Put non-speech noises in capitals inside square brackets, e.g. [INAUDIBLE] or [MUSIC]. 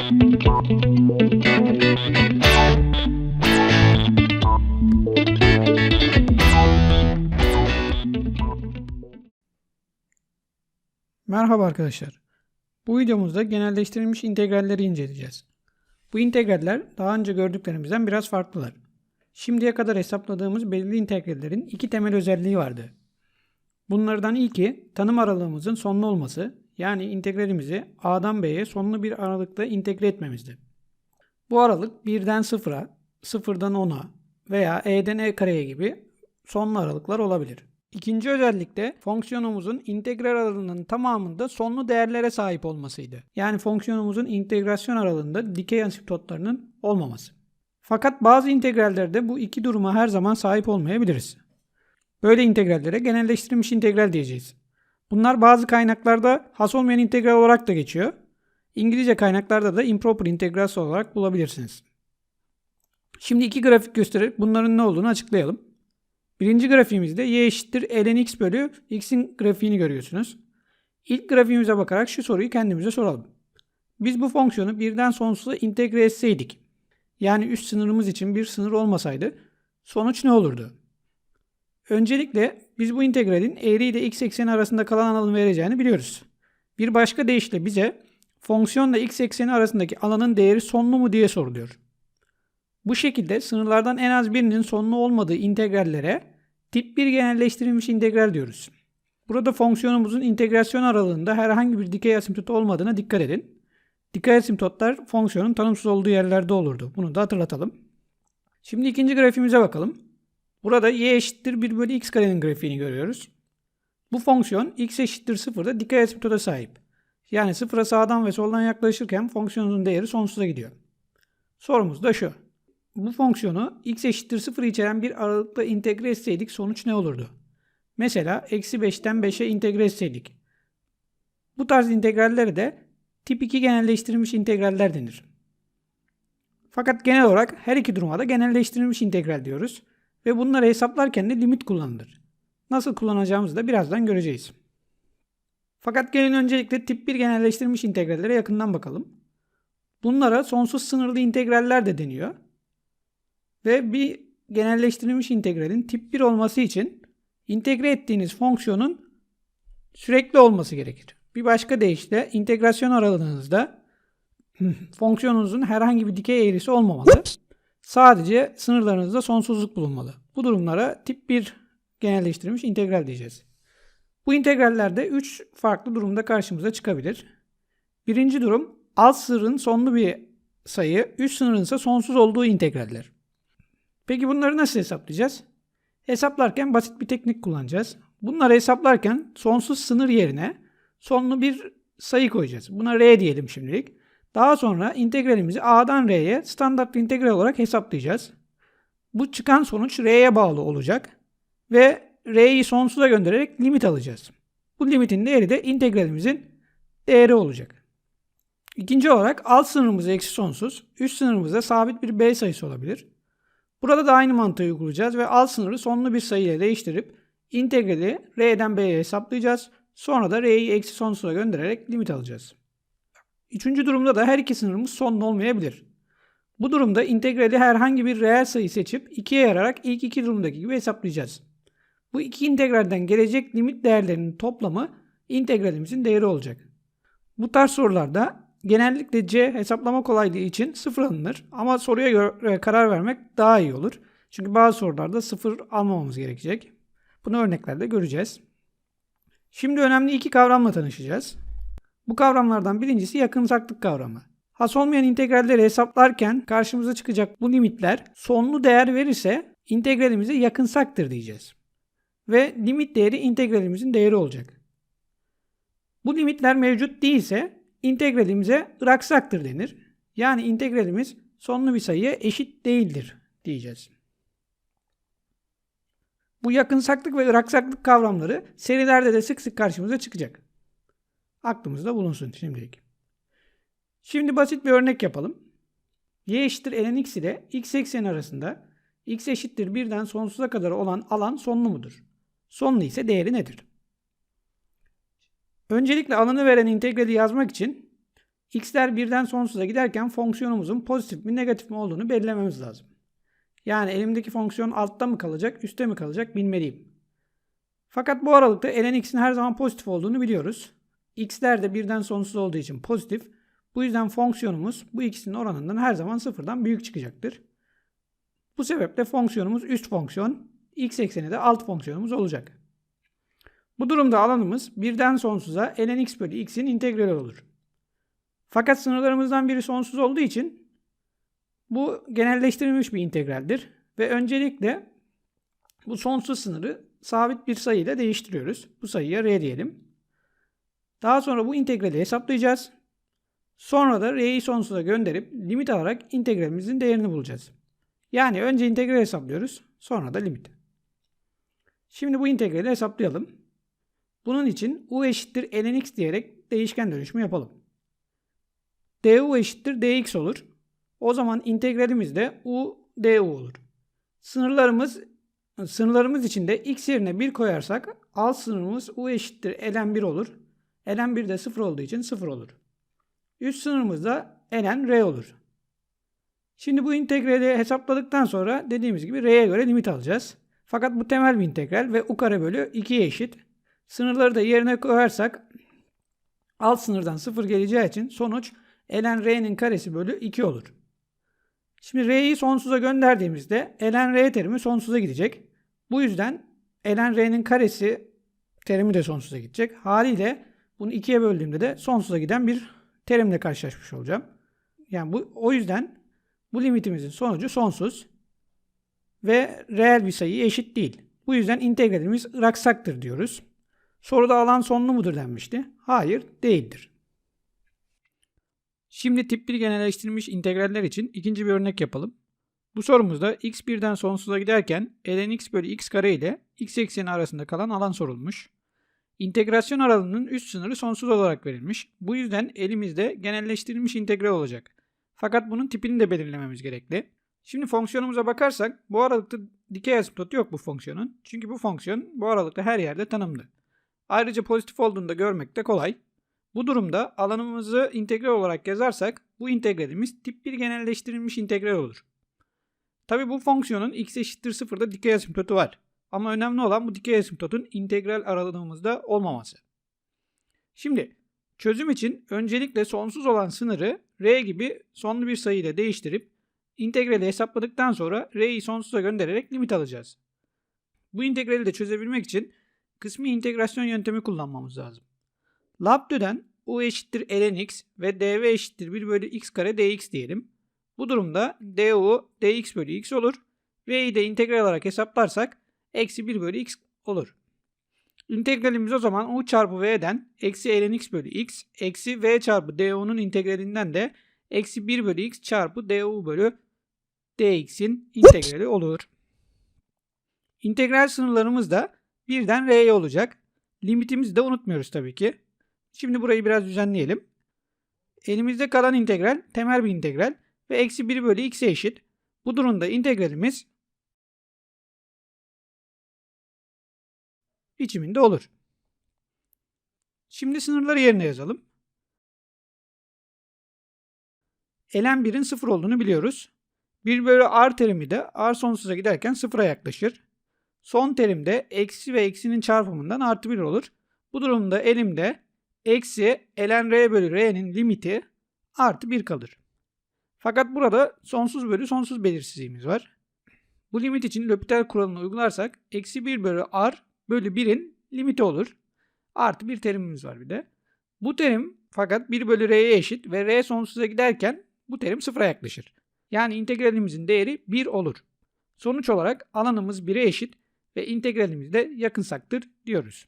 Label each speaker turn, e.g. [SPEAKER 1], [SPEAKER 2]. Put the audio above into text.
[SPEAKER 1] Merhaba arkadaşlar. Bu videomuzda genelleştirilmiş integralleri inceleyeceğiz. Bu integraller daha önce gördüklerimizden biraz farklılar. Şimdiye kadar hesapladığımız belirli integrallerin iki temel özelliği vardı. Bunlardan ilki tanım aralığımızın sonlu olması, yani integralimizi A'dan B'ye sonlu bir aralıkta integre etmemizdi. Bu aralık 1'den 0'a, 0'dan 10'a veya E'den E kareye gibi sonlu aralıklar olabilir. İkinci özellik de fonksiyonumuzun integral aralığının tamamında sonlu değerlere sahip olmasıydı. Yani fonksiyonumuzun integrasyon aralığında dikey asiptotlarının olmaması. Fakat bazı integrallerde bu iki duruma her zaman sahip olmayabiliriz. Böyle integrallere genelleştirilmiş integral diyeceğiz. Bunlar bazı kaynaklarda has olmayan integral olarak da geçiyor. İngilizce kaynaklarda da improper integrals olarak bulabilirsiniz. Şimdi iki grafik göstererek bunların ne olduğunu açıklayalım. Birinci grafiğimizde y eşittir ln x bölü x'in grafiğini görüyorsunuz. İlk grafiğimize bakarak şu soruyu kendimize soralım. Biz bu fonksiyonu birden sonsuza integre etseydik, yani üst sınırımız için bir sınır olmasaydı sonuç ne olurdu? Öncelikle biz bu integralin eğri ile x ekseni arasında kalan alanı vereceğini biliyoruz. Bir başka deyişle bize fonksiyonla x ekseni arasındaki alanın değeri sonlu mu diye soruluyor. Bu şekilde sınırlardan en az birinin sonlu olmadığı integrallere tip 1 genelleştirilmiş integral diyoruz. Burada fonksiyonumuzun integrasyon aralığında herhangi bir dikey asimtot olmadığına dikkat edin. Dikey asimptotlar fonksiyonun tanımsız olduğu yerlerde olurdu. Bunu da hatırlatalım. Şimdi ikinci grafiğimize bakalım. Burada y eşittir 1 bölü x karenin grafiğini görüyoruz. Bu fonksiyon x eşittir 0'da dikey asimptota sahip. Yani sıfıra sağdan ve soldan yaklaşırken fonksiyonun değeri sonsuza gidiyor. Sorumuz da şu. Bu fonksiyonu x eşittir 0 içeren bir aralıkla integre etseydik sonuç ne olurdu? Mesela eksi 5'ten 5'e integre etseydik. Bu tarz integrallere de tip 2 genelleştirilmiş integraller denir. Fakat genel olarak her iki duruma da genelleştirilmiş integral diyoruz ve bunları hesaplarken de limit kullanılır. Nasıl kullanacağımızı da birazdan göreceğiz. Fakat gelin öncelikle tip 1 genelleştirilmiş integrallere yakından bakalım. Bunlara sonsuz sınırlı integraller de deniyor. Ve bir genelleştirilmiş integralin tip 1 olması için integre ettiğiniz fonksiyonun sürekli olması gerekir. Bir başka deyişle integrasyon aralığınızda [LAUGHS] fonksiyonunuzun herhangi bir dikey eğrisi olmamalı. Sadece sınırlarınızda sonsuzluk bulunmalı. Bu durumlara tip 1 genelleştirilmiş integral diyeceğiz. Bu integrallerde 3 farklı durumda karşımıza çıkabilir. Birinci durum alt sınırın sonlu bir sayı, üst sınırın ise sonsuz olduğu integraller. Peki bunları nasıl hesaplayacağız? Hesaplarken basit bir teknik kullanacağız. Bunları hesaplarken sonsuz sınır yerine sonlu bir sayı koyacağız. Buna r diyelim şimdilik. Daha sonra integralimizi a'dan r'ye standart integral olarak hesaplayacağız. Bu çıkan sonuç r'ye bağlı olacak ve r'yi sonsuza göndererek limit alacağız. Bu limitin değeri de integralimizin değeri olacak. İkinci olarak alt sınırımız eksi sonsuz, üst sınırımızda sabit bir b sayısı olabilir. Burada da aynı mantığı uygulayacağız ve alt sınırı sonlu bir sayı ile değiştirip integrali r'den b'ye hesaplayacağız. Sonra da r'yi eksi sonsuza göndererek limit alacağız. Üçüncü durumda da her iki sınırımız sonlu olmayabilir. Bu durumda integrali herhangi bir reel sayı seçip ikiye yararak ilk iki durumdaki gibi hesaplayacağız. Bu iki integralden gelecek limit değerlerinin toplamı integralimizin değeri olacak. Bu tarz sorularda genellikle c hesaplama kolaylığı için sıfır alınır ama soruya göre karar vermek daha iyi olur. Çünkü bazı sorularda sıfır almamamız gerekecek. Bunu örneklerde göreceğiz. Şimdi önemli iki kavramla tanışacağız. Bu kavramlardan birincisi yakınsaklık kavramı. Has olmayan integralleri hesaplarken karşımıza çıkacak bu limitler sonlu değer verirse integralimize yakınsaktır diyeceğiz. Ve limit değeri integralimizin değeri olacak. Bu limitler mevcut değilse integralimize ıraksaktır denir. Yani integralimiz sonlu bir sayıya eşit değildir diyeceğiz. Bu yakınsaklık ve ıraksaklık kavramları serilerde de sık sık karşımıza çıkacak. Aklımızda bulunsun şimdilik. Şimdi basit bir örnek yapalım. y eşittir ln x ile x ekseni arasında x eşittir 1'den sonsuza kadar olan alan sonlu mudur? Sonlu ise değeri nedir? Öncelikle alanı veren integrali yazmak için x'ler birden sonsuza giderken fonksiyonumuzun pozitif mi negatif mi olduğunu belirlememiz lazım. Yani elimdeki fonksiyon altta mı kalacak, üstte mi kalacak bilmeliyim. Fakat bu aralıkta ln x'in her zaman pozitif olduğunu biliyoruz. X'ler de birden sonsuz olduğu için pozitif. Bu yüzden fonksiyonumuz bu ikisinin oranından her zaman sıfırdan büyük çıkacaktır. Bu sebeple fonksiyonumuz üst fonksiyon, x ekseni de alt fonksiyonumuz olacak. Bu durumda alanımız birden sonsuza ln x bölü x'in integrali olur. Fakat sınırlarımızdan biri sonsuz olduğu için bu genelleştirilmiş bir integraldir. Ve öncelikle bu sonsuz sınırı sabit bir sayıyla değiştiriyoruz. Bu sayıya r diyelim. Daha sonra bu integrali hesaplayacağız. Sonra da r'yi sonsuza gönderip limit alarak integralimizin değerini bulacağız. Yani önce integral hesaplıyoruz. Sonra da limit. Şimdi bu integrali hesaplayalım. Bunun için u eşittir ln x diyerek değişken dönüşümü yapalım. du eşittir dx olur. O zaman integralimiz de u du olur. Sınırlarımız sınırlarımız için de x yerine 1 koyarsak alt sınırımız u eşittir ln 1 olur. Ln 1 de 0 olduğu için 0 olur. Üst sınırımız da ln r olur. Şimdi bu integrali hesapladıktan sonra dediğimiz gibi r'ye göre limit alacağız. Fakat bu temel bir integral ve u kare bölü 2'ye eşit. Sınırları da yerine koyarsak alt sınırdan 0 geleceği için sonuç ln r'nin karesi bölü 2 olur. Şimdi r'yi sonsuza gönderdiğimizde ln r terimi sonsuza gidecek. Bu yüzden ln r'nin karesi terimi de sonsuza gidecek. Haliyle bunu 2'ye böldüğümde de sonsuza giden bir terimle karşılaşmış olacağım. Yani bu o yüzden bu limitimizin sonucu sonsuz ve reel bir sayı eşit değil. Bu yüzden integralimiz ıraksaktır diyoruz. Soruda alan sonlu mudur denmişti. Hayır, değildir. Şimdi tip 1 genelleştirilmiş integraller için ikinci bir örnek yapalım. Bu sorumuzda x birden sonsuza giderken ln x bölü x kare ile x ekseni arasında kalan alan sorulmuş. İntegrasyon aralığının üst sınırı sonsuz olarak verilmiş. Bu yüzden elimizde genelleştirilmiş integral olacak. Fakat bunun tipini de belirlememiz gerekli. Şimdi fonksiyonumuza bakarsak bu aralıkta dikey asimtotu yok bu fonksiyonun. Çünkü bu fonksiyon bu aralıkta her yerde tanımlı. Ayrıca pozitif olduğunu da görmek de kolay. Bu durumda alanımızı integral olarak yazarsak bu integralimiz tip 1 genelleştirilmiş integral olur. Tabi bu fonksiyonun x eşittir 0'da dikey asimtotu var. Ama önemli olan bu dikey asimptotun integral aralığımızda olmaması. Şimdi çözüm için öncelikle sonsuz olan sınırı r gibi sonlu bir sayı ile değiştirip integrali hesapladıktan sonra r'yi sonsuza göndererek limit alacağız. Bu integrali de çözebilmek için kısmi integrasyon yöntemi kullanmamız lazım. Labdü'den u eşittir ln x ve dv eşittir 1 bölü x kare dx diyelim. Bu durumda du dx bölü x olur. V'yi de integral olarak hesaplarsak eksi 1 bölü x olur. İntegralimiz o zaman u çarpı v'den eksi ln x bölü x eksi v çarpı du'nun integralinden de eksi 1 bölü x çarpı du bölü dx'in integrali olur. İntegral sınırlarımız da birden r'ye olacak. Limitimizi de unutmuyoruz tabii ki. Şimdi burayı biraz düzenleyelim. Elimizde kalan integral temel bir integral ve eksi 1 bölü x'e eşit. Bu durumda integralimiz biçiminde olur. Şimdi sınırları yerine yazalım. ln 1'in 0 olduğunu biliyoruz. 1 bölü r terimi de r sonsuza giderken 0'a yaklaşır. Son terimde eksi ve eksinin çarpımından artı 1 olur. Bu durumda elimde eksi ln r bölü r'nin limiti artı 1 kalır. Fakat burada sonsuz bölü sonsuz belirsizliğimiz var. Bu limit için L'Hopital kuralını uygularsak eksi 1 bölü r bölü 1'in limiti olur. Artı bir terimimiz var bir de. Bu terim fakat 1 bölü r'ye eşit ve r sonsuza giderken bu terim sıfıra yaklaşır. Yani integralimizin değeri 1 olur. Sonuç olarak alanımız 1'e eşit ve integralimiz de yakınsaktır diyoruz.